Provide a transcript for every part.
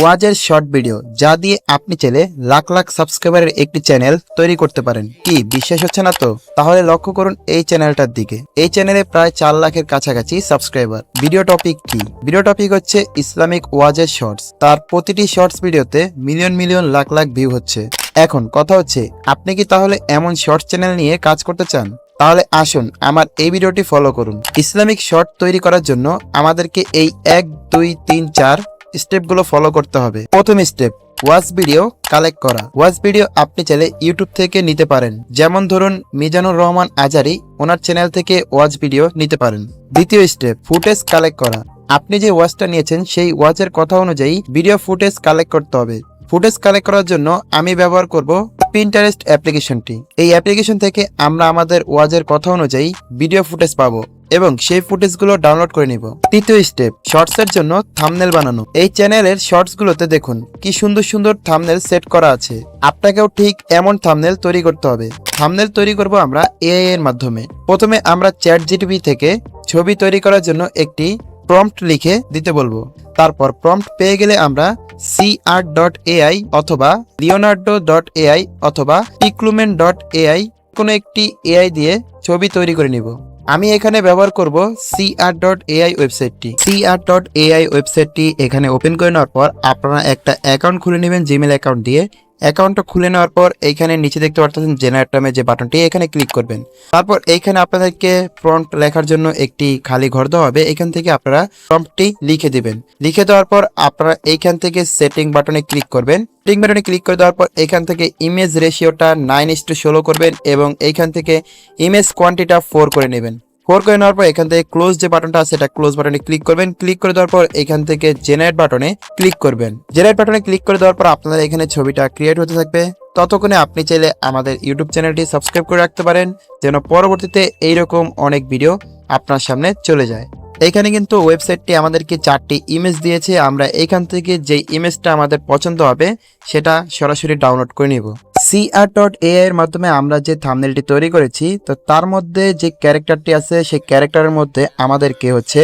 ওয়াজের short video, যা দিয়ে আপনি চাইলে লাখ লাখ সাবস্ক্রাইবারের একটি চ্যানেল তৈরি করতে পারেন। কি, বিশ্বাস হচ্ছে না তো? তাহলে লক্ষ্য করুন এই চ্যানেলটার দিকে। এই চ্যানেলে প্রায় চার লাখের কাছাকাছি সাবস্ক্রাইবার। ভিডিও টপিক কি? ভিডিও টপিক হচ্ছে ইসলামিক ওয়াজের শর্টস। তার প্রতিটি শর্টস ভিডিওতে million million lakh lakh view হচ্ছে। এখন কথা হচ্ছে, আপনি কি তাহলে এমন শর্টস চ্যানেল নিয়ে কাজ করতে চান? তাহলে আসুন আমার এই ভিডিওটি ফলো করুন। ইসলামিক শর্ট তৈরি করার জন্য আমাদেরকে এই এক, দুই, তিন, চার স্টেপগুলো ফলো করতে হবে। প্রথম স্টেপ ওয়াচ ভিডিও কালেক্ট করা। ওয়াচ ভিডিও আপনি চাইলে ইউটিউব থেকে নিতে পারেন। যেমন ধরুন, মিজানুর রহমান আজারি ওনার চ্যানেল থেকে ওয়াচ ভিডিও নিতে পারেন। দ্বিতীয় স্টেপ ফুটেজ কালেক্ট করা। আপনি যে ওয়াচটা নিয়েছেন, সেই ওয়াচের কথা অনুযায়ী ভিডিও ফুটেজ কালেক্ট করতে হবে। ফুটেজ কালেক্ট করার জন্য আমি ব্যবহার করব পিন্টারেস্ট অ্যাপ্লিকেশনটি এই অ্যাপ্লিকেশন থেকে আমরা আমাদের ওয়াজের কথা অনুযায়ী ভিডিও ফুটেজ পাবো। এবং সেই ফুটেজগুলো ডাউনলোড করে নিব। তৃতীয় স্টেপ শর্টস এর জন্য থামনেল বানানো। এই চ্যানেলের শর্টস গুলোতে দেখুন, কি সুন্দর সুন্দর থামনেল সেট করা আছে। আপনাকেও ঠিক এমন থামনেল তৈরি করতে হবে। থামনেল তৈরি করব আমরা এআই এর মাধ্যমে। প্রথমে আমরা চ্যাট জিটিপি থেকে ছবি তৈরি করার জন্য একটি প্রম্পট লিখে দিতে বলব। তারপর প্রম্পট পেয়ে গেলে আমরা সিআর ডট এআই অথবা লিওনার্ডো ডট এআই অথবা টিক্লুমেন ডট এআই কোনো একটি এআই দিয়ে ছবি তৈরি করে নিব। আমি এখানে ব্যবহার করব সিআর ডট এআই ওয়েবসাইটটি। সিআর ডট এআই ওয়েবসাইটটি এখানে ওপেন করে নেওয়ার পর আপনারা একটা অ্যাকাউন্ট খুলে নেবেন জিমেল অ্যাকাউন্ট দিয়ে। অ্যাকাউন্টটা খুলে নেওয়ার পর এইখানে নিচে দেখতে পাচ্ছেন জেনারেট নামে যে বাটনটি, এখানে ক্লিক করবেন। তারপর এইখানে আপনাদেরকে প্রম্পট লেখার জন্য একটি খালি ঘর দেওয়া হবে। এখান থেকে আপনারা প্রম্পটটি লিখে দিবেন। লিখে দেওয়ার পর আপনারা এইখান থেকে সেটিং বাটনে ক্লিক করবেন। সেটিং বাটনে ক্লিক করে দেওয়ার পর এখান থেকে ইমেজ রেশিওটা নাইন ইস টু ষোলো করবেন এবং এইখান থেকে ইমেজ কোয়ান্টিটা ফোর করে নেবেন। ফোর করে নেওয়ার পর এখান থেকে ক্লোজ যে বাটনটা আছে এটা ক্লোজ বাটনে ক্লিক করবেন। ক্লিক করে দেওয়ার পর এখান থেকে জেনারেট বাটনে ক্লিক করবেন। জেনারেট বাটনে ক্লিক করে দেওয়ার পর আপনাদের এখানে ছবিটা ক্রিয়েট হতে থাকবে। ততক্ষণে আপনি চাইলে আমাদের ইউটিউব চ্যানেলটি সাবস্ক্রাইব করে রাখতে পারেন, যেন পরবর্তীতে এইরকম অনেক ভিডিও আপনার সামনে চলে যায়। এখানে কিন্তু ওয়েবসাইটটি আমাদেরকে চারটি ইমেজ দিয়েছে। আমরা এখান থেকে যে ইমেজটা আমাদের পছন্দ হবে, সেটা সরাসরি ডাউনলোড করে নিব। সিআর ডট এ এর মাধ্যমে আমরা যে থামনেলটি তৈরি করেছি, তো তার মধ্যে যে ক্যারেক্টারটি আছে, সেই ক্যারেক্টারের মধ্যে আমাদেরকে হচ্ছে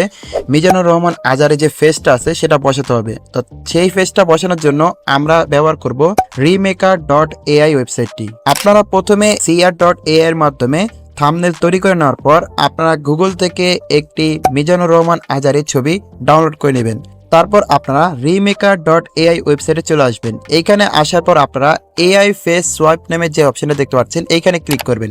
মিজানুর রহমান আজারে যে ফেসটা আছে, সেটা বসাতে হবে। তো সেই ফেসটা বসানোর জন্য আমরা ব্যবহার করব রিমেকার ডট এআই ওয়েবসাইটটি আপনারা প্রথমে সিআর ডট এ এর মাধ্যমে থামনেল তৈরি করে নেওয়ার পর আপনারা গুগল থেকে একটি মিজানুর রহমান আজারের ছবি ডাউনলোড করে নেবেন। তারপর আপনারা রিমেকার ডট এআই ওয়েবসাইটে চলে আসবেন। এইখানে আসার পর আপনারা এআই ফেস সোয়াইপ নামে যে অপশনটা দেখতে পাচ্ছেন, এইখানে ক্লিক করবেন।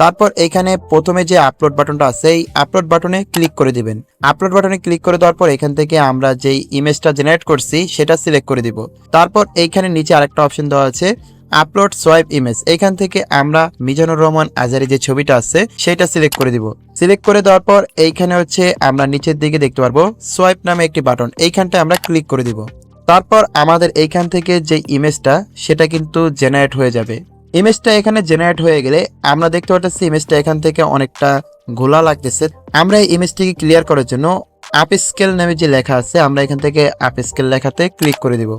তারপর এইখানে প্রথমে যে আপলোড বাটনটা আছে, এই আপলোড বাটনে ক্লিক করে দিবেন। আপলোড বাটনে ক্লিক করে দেওয়ার পর এখান থেকে আমরা যেই ইমেজটা জেনারেট করছি, সেটা সিলেক্ট করে দিব। তারপর এইখানে নিচে আরেকটা অপশন দেওয়া আছে আপলোড সোয়াইপ ইমেজ। এখান থেকে আমরা মিজানুর রহমান আজারি যে ছবিটা আছে, সেটা সিলেক্ট করে দিব। সিলেক্ট করে দেওয়ার পর এইখানে হচ্ছে আমরা নিচের দিকে দেখতে পারব সোয়াইপ নামে একটি বাটন। এইখানটা আমরা ক্লিক করে দিব। তারপর আমাদের এইখান থেকে যে ইমেজটা, সেটা কিন্তু জেনারেট হয়ে যাবে। ইমেজটা এখানে জেনারেট হয়ে গেলে আমরা দেখতে পাচ্ছি ইমেজটা এখান থেকে অনেকটা ঘোলা লাগতেছে। আমরা এই ইমেজটিকে ক্লিয়ার করার জন্য আপ স্কেল নামে যে লেখা আছে, আমরা এখান থেকে আপ স্কেল লেখাতে ক্লিক করে দিব।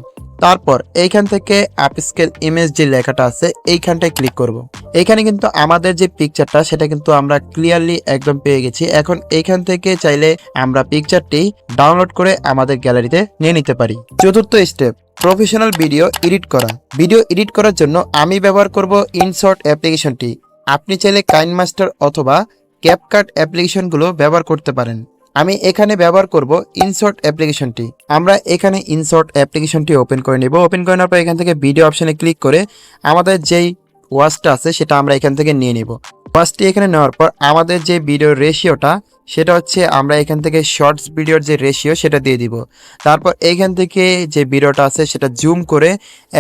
তারপর এইখান থেকে আপস্কেল ইমেজ যে লেখাটা আছে, এইখানটায় ক্লিক করব। এইখানে কিন্তু আমাদের যে পিকচারটা সেটা কিন্তু আমরা ক্লিয়ারলি একদম পেয়ে গেছি। এখন এইখান থেকে চাইলে আমরা পিকচারটি ডাউনলোড করে আমাদের গ্যালারিতে নিয়ে নিতে পারি। চতুর্থ স্টেপ প্রফেশনাল ভিডিও এডিট করা। ভিডিও এডিট করার জন্য আমি ব্যবহার করব ইনশর্ট অ্যাপ্লিকেশনটি আপনি চাইলে কাইন মাস্টার অথবা ক্যাপকাট অ্যাপ্লিকেশনগুলো ব্যবহার করতে পারেন। আমি এখানে ব্যবহার করব ইনসর্ট অ্যাপ্লিকেশনটি আমরা এখানে ইনসর্ট অ্যাপ্লিকেশনটি ওপেন করে নেব। ওপেন করে নেওয়ার পর এখান থেকে ভিডিও অপশানে ক্লিক করে আমাদের যেই ওয়াচটা আছে সেটা আমরা এখান থেকে নিয়ে নিব। ওয়াচটি এখানে নেওয়ার পর আমাদের যে ভিডিও রেশিওটা সেটা হচ্ছে আমরা এখান থেকে শর্টস ভিডিওর যে রেশিও সেটা দিয়ে দিব। তারপর এইখান থেকে যে ভিডিওটা আছে সেটা জুম করে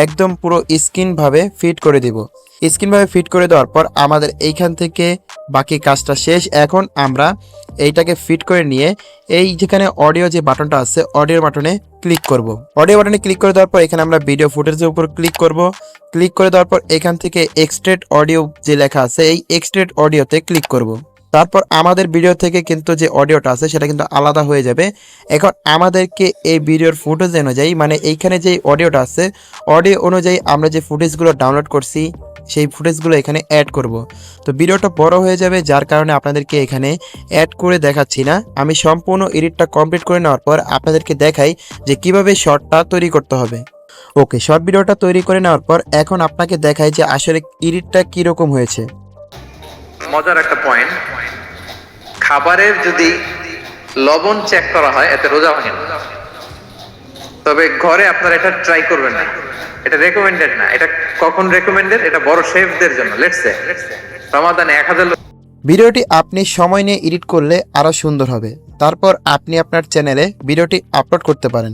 একদম পুরো স্ক্রিনভাবে ফিট করে দিব। স্ক্রিনভাবে ফিট করে দেওয়ার পর আমাদের এইখান থেকে বাকি কাজটা শেষ। এখন আমরা এইটাকে ফিট করে নিয়ে এই যেখানে অডিও যে বাটনটা আছে অডিও বাটনে ক্লিক করব। অডিও বাটনে ক্লিক করে দেওয়ার পর এখানে আমরা ভিডিও ফুটেজের উপর ক্লিক করব। ক্লিক করে দেওয়ার পর এখান থেকে এক্সট্রেট অডিও যে লেখা আছে, এই এক্সট্রেট অডিওতে ক্লিক করব। তারপর আমাদের ভিডিও থেকে কিন্তু যে অডিওটা আছে, সেটা কিন্তু আলাদা হয়ে যাবে। এখন আমাদেরকে এই ভিডিওর ফুটেজ অনুযায়ী মানে এইখানে যে অডিওটা আছে অডিও অনুযায়ী আমরা যে ফুটেজগুলো ডাউনলোড করছি, সেই ফুটেজগুলো এখানে অ্যাড করব। তো ভিডিওটা বড় হয়ে যাবে, যার কারণে আপনাদেরকে এখানে অ্যাড করে দেখাচ্ছি না। আমি সম্পূর্ণ এডিটটা কমপ্লিট করে নেওয়ার পর আপনাদেরকে দেখাই যে কীভাবে শর্টটা তৈরি করতে হবে। ওকে শর্ট ভিডিওটা তৈরি করে নেওয়ার পর এখন আপনাকে দেখাই যে আসলে এডিটটা কীরকম হয়েছে। মজার একটা পয়েন্ট খাবারের যদি লবণ চেক করা হয়, এতে রোজা ভাঙে না। তবে ঘরে আপনারা এটা ট্রাই করবেন না। এটা রেকমেন্ডেড না। এটা কখন রেকমেন্ডেড এটা বড় শেফদের জন্য। লেটস সে রমাদানে এক হাজার ভিডিওটি আপনি সময় নিয়ে এডিট করলে আরও সুন্দর হবে। তারপর আপনি আপনার চ্যানেলে ভিডিওটি আপলোড করতে পারেন।